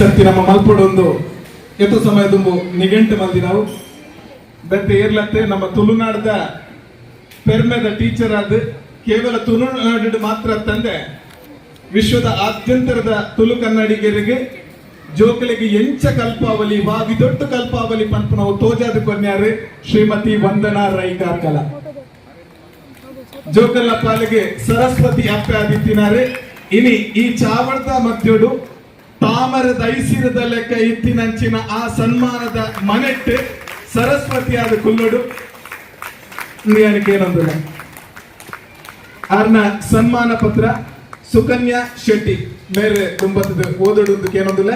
ಸರ್ತಿ ನಮ್ಮ ಮಲ್ಪಡೊಂದು. ಎತ್ತು ಸಮಯ ತುಂಬು. ನಿಘಂಟು ಮಲ್ದಿ ನಾವು. ಬೆತ್ತ ಏರ್ಲತ್ತೆ. ನಮ್ಮ ತುಳುನಾಡದ ಪೆರ್ಮೆದ ಟೀಚರ್ ಆದ ಕೇವಲ ತುಳುನಾಡು ಮಾತ್ರ ತಂದೆ ವಿಶ್ವದ ಆದ್ಯಂತರದ ತುಳು ಕನ್ನಡಿಗರಿಗೆ ಜೋಕಲಿಗೆ ಎಂಚ ಕಲ್ಪಾವಲಿ ವಾಗಿ ದೊಡ್ಡ ಕಲ್ಪಾವಲಿ ಪಂಪ ನಾವು ತೋಜಾದ ಕೊನ್ಯಾರೆ, ಶ್ರೀಮತಿ ವಂದನಾ ರೈಕಾರ್ ಕಾರ್ಕಲ ಜೋಕಲ್ಲ ಪಾಲಿಗೆ ಸರಸ್ವತಿ ಅಪ್ಪೆ ಆದಿತ್ತಿನಾರೆ ಇನಿ ಈ ಚಾವಣದ ಮಧ್ಯೋಡು ತಾಮರದ ಐಸಿರದ ಲೆಕ್ಕ ಇತ್ತಿನಂಚಿನ ಆ ಸನ್ಮಾನದ ಮನೆಟ್ಟು ಸರಸ್ವತಿಯಾದ ಕುಲ್ಲೋಡು. ಅರ್ನ ಏನಂದ್ರೆ ಆರ್ನ ಸನ್ಮಾನ ಪತ್ರ ಸುಕನ್ಯಾ ಶೆಟ್ಟಿ. ಮೇರೆ ಕುಂಬತ್ತದ ಓದೋಡು ಏನೊಂದಿಲ್ಲ?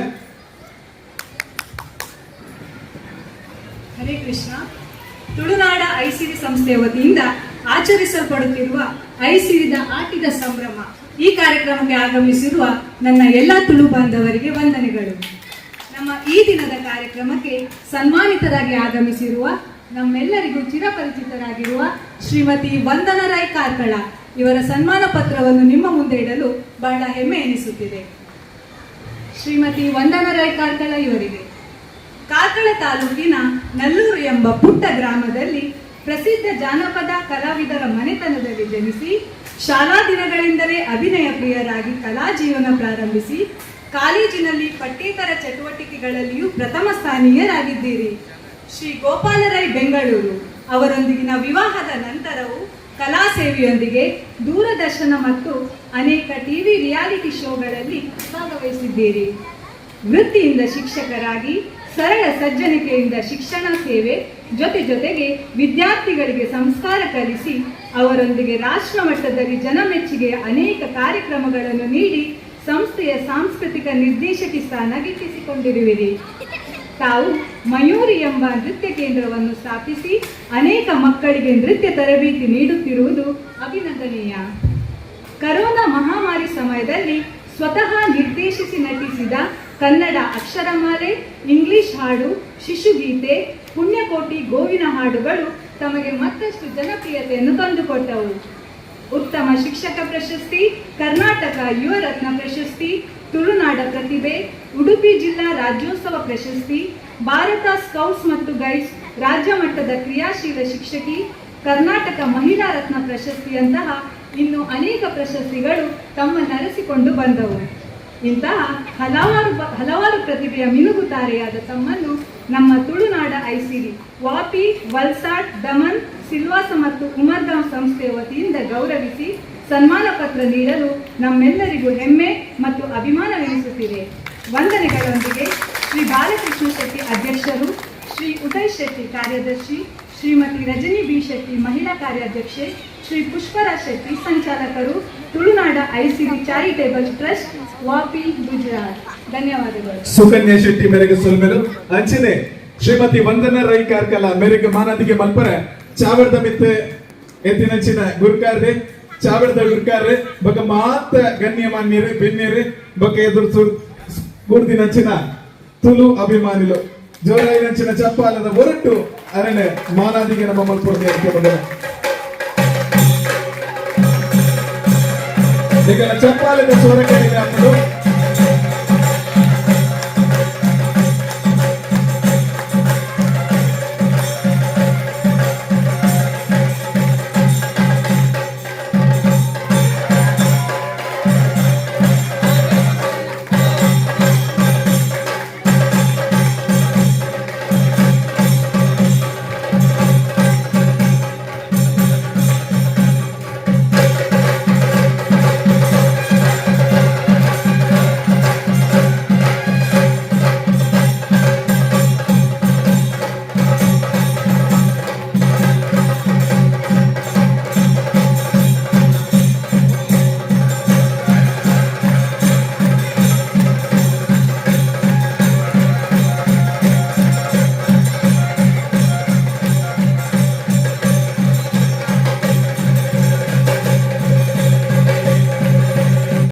ಹರೇ ಕೃಷ್ಣ. ತುಳುನಾಡ ಐಸಿರಿ ಸಂಸ್ಥೆಯ ವತಿಯಿಂದ ಆಚರಿಸಲ್ಪಡುತ್ತಿರುವ ಐಸಿರಿದ ಆಟಿದ ಸಂಭ್ರಮ ಈ ಕಾರ್ಯಕ್ರಮಕ್ಕೆ ಆಗಮಿಸಿರುವ ನನ್ನ ಎಲ್ಲ ತುಳು ಬಾಂಧವರಿಗೆ ವಂದನೆಗಳು. ನಮ್ಮ ಈ ದಿನದ ಕಾರ್ಯಕ್ರಮಕ್ಕೆ ಸನ್ಮಾನಿತರಾಗಿ ಆಗಮಿಸಿರುವ ನಮ್ಮೆಲ್ಲರಿಗೂ ಚಿರಪರಿಚಿತರಾಗಿರುವ ಶ್ರೀಮತಿ ವಂದನ ರಾಯ್ ಕಾರ್ಕಳ, ಇವರ ಸನ್ಮಾನ ಪತ್ರವನ್ನು ನಿಮ್ಮ ಮುಂದೆ ಇಡಲು ಬಹಳ ಹೆಮ್ಮೆ ಎನಿಸುತ್ತಿದೆ. ಶ್ರೀಮತಿ ವಂದನ ರಾಯ್ ಕಾರ್ಕಳ ಇವರಿಗೆ. ಕಾರ್ಕಳ ತಾಲೂಕಿನ ನಲ್ಲೂರು ಎಂಬ ಪುಟ್ಟ ಗ್ರಾಮದಲ್ಲಿ ಪ್ರಸಿದ್ಧ ಜಾನಪದ ಕಲಾವಿದರ ಮನೆತನದಲ್ಲಿ ಜನಿಸಿ, ಶಾಲಾ ದಿನಗಳಿಂದಲೇ ಅಭಿನಯ ಪ್ರಿಯರಾಗಿ ಕಲಾ ಜೀವನ ಪ್ರಾರಂಭಿಸಿ, ಕಾಲೇಜಿನಲ್ಲಿ ಪಠ್ಯೇತರ ಚಟುವಟಿಕೆಗಳಲ್ಲಿಯೂ ಪ್ರಥಮ ಸ್ಥಾನೀಯರಾಗಿದ್ದೀರಿ. ಶ್ರೀ ಗೋಪಾಲರಾಯ್ ಬೆಂಗಳೂರು ಅವರೊಂದಿಗಿನ ವಿವಾಹದ ನಂತರವೂ ಕಲಾ ಸೇವೆಯೊಂದಿಗೆ ದೂರದರ್ಶನ ಮತ್ತು ಅನೇಕ ಟಿವಿ ರಿಯಾಲಿಟಿ ಶೋಗಳಲ್ಲಿ ಭಾಗವಹಿಸಿದ್ದೀರಿ. ವೃತ್ತಿಯಿಂದ ಶಿಕ್ಷಕರಾಗಿ ಸರಳ ಸಜ್ಜನಿಕೆಯಿಂದ ಶಿಕ್ಷಣ ಸೇವೆ, ಜೊತೆ ಜೊತೆಗೆ ವಿದ್ಯಾರ್ಥಿಗಳಿಗೆ ಸಂಸ್ಕಾರ ಕಲಿಸಿ, ಅವರೊಂದಿಗೆ ರಾಷ್ಟ್ರ ಮಟ್ಟದಲ್ಲಿ ಜನಮೆಚ್ಚುಗೆಯ ಅನೇಕ ಕಾರ್ಯಕ್ರಮಗಳನ್ನು ನೀಡಿ ಸಂಸ್ಥೆಯ ಸಾಂಸ್ಕೃತಿಕ ನಿರ್ದೇಶಕಿ ಸ್ಥಾನ ಗಿಟ್ಟಿಸಿಕೊಂಡಿರುವಿರಿ. ತಾವು ಮಯೂರಿ ಎಂಬ ನೃತ್ಯ ಕೇಂದ್ರವನ್ನು ಸ್ಥಾಪಿಸಿ ಅನೇಕ ಮಕ್ಕಳಿಗೆ ನೃತ್ಯ ತರಬೇತಿ ನೀಡುತ್ತಿರುವುದು ಅಭಿನಂದನೀಯ. ಕರೋನಾ ಮಹಾಮಾರಿ ಸಮಯದಲ್ಲಿ ಸ್ವತಃ ನಿರ್ದೇಶಿಸಿ ನಟಿಸಿದ ಕನ್ನಡ ಅಕ್ಷರಮಾಲೆ, ಇಂಗ್ಲಿಷ್ ಹಾಡು, ಶಿಶುಗೀತೆ, ಪುಣ್ಯಕೋಟಿ ಗೋವಿನ ಹಾಡುಗಳು ತಮಗೆ ಮತ್ತಷ್ಟು ಜನಪ್ರಿಯತೆಯನ್ನು ತಂದುಕೊಟ್ಟವು. ಉತ್ತಮ ಶಿಕ್ಷಕ ಪ್ರಶಸ್ತಿ, ಕರ್ನಾಟಕ ಯುವರತ್ನ ಪ್ರಶಸ್ತಿ, ತುಳುನಾಡ ಪ್ರತಿಭೆ, ಉಡುಪಿ ಜಿಲ್ಲಾ ರಾಜ್ಯೋತ್ಸವ ಪ್ರಶಸ್ತಿ, ಭಾರತ ಸ್ಕೌಟ್ಸ್ ಮತ್ತು ಗೈಡ್ಸ್, ರಾಜ್ಯ ಮಟ್ಟದ ಕ್ರಿಯಾಶೀಲ ಶಿಕ್ಷಕಿ, ಕರ್ನಾಟಕ ಮಹಿಳಾ ರತ್ನ ಪ್ರಶಸ್ತಿಯಂತಹ ಇನ್ನು ಅನೇಕ ಪ್ರಶಸ್ತಿಗಳು ತಮ್ಮ ನರೆಸಿಕೊಂಡು ಬಂದವು. ಇಂತಹ ಹಲವಾರು ಹಲವಾರು ಪ್ರತಿಭೆಯ ಮಿನುಗುತಾರೆಯಾದ ತಮ್ಮನ್ನು ನಮ್ಮ ತುಳುನಾಡ ಐಸಿರಿ ವಾಪಿ, ವಲ್ಸಾಡ್, ದಮನ್, ಸಿಲ್ವಾಸ ಮತ್ತು ಉಮರ್ಗಾಂವ್ ಸಂಸ್ಥೆಯ ವತಿಯಿಂದ ಗೌರವಿಸಿ ಸನ್ಮಾನ ಪತ್ರ ನೀಡಲು ನಮ್ಮೆಲ್ಲರಿಗೂ ಹೆಮ್ಮೆ ಮತ್ತು ಅಭಿಮಾನವೆನಿಸುತ್ತಿದೆ. ವಂದನೆಗಳೊಂದಿಗೆ ಶ್ರೀ ಬಾಲಕೃಷ್ಣ ಶೆಟ್ಟಿ ಅಧ್ಯಕ್ಷರು, ಶ್ರೀ ಉದಯ್ ಶೆಟ್ಟಿ ಕಾರ್ಯದರ್ಶಿ, ಶ್ರೀಮತಿ ರಜನಿ ಬಿ ಶೆಟ್ಟಿ ಮಹಿಳಾ ಕಾರ್ಯಾಧ್ಯಕ್ಷೆ ಶ್ರೀ ಪುಷ್ಪರಾಜ್ ಶೆಟ್ಟಿ ಸಂಚಾಲಕರು, ತುಳುನಾಡ ICD charitable trust, Vapi Gujarat. ಧನ್ಯವಾದಗಳು. ಸುಕನ್ಯಾ ಶೆಟ್ಟಿ ಮೇರೆಗೆ ಸೊಲ್ಮೆಲು. ಅಂಚನೆ ಶ್ರೀಮತಿ ವಂದನ ರೈ ಕಾರ್ಕಲ ಮೇರೆಗೆ ಮಾನದಿಗೆ ಮಲ್ಪರ. ಚಾವರ್ದ ಮಿತ್ತೆ ಎತ್ತಿನಂಚಿನ ಗುರುಕಾರ್ರೆ. ಚಾವಡದ ಗುರುಕಾರ್ರೆ, ಬೊಕ ಮಾತ ಗಣ್ಯಮಾನ್ಯರು ಬೆನ್ನೇರು ಬಗ್ಗೆ ಎದುರು ಗುರ್ದಿನಂಚಿನ ತುಳು ಅಭಿಮಾನಿಲು. ಜೋರಾಯಿನಂಚಿನ ಚಪ್ಪಾಲದ ಒರಟು ಅರಣೆ ಮಾನಾದಿಗೆ ನಮ್ಮ ಮಲ್ಪುರದೆ ಅಂತ ಬಂದರೆ. ఇక చెప్పాలి సూర్యకాడి అప్పుడు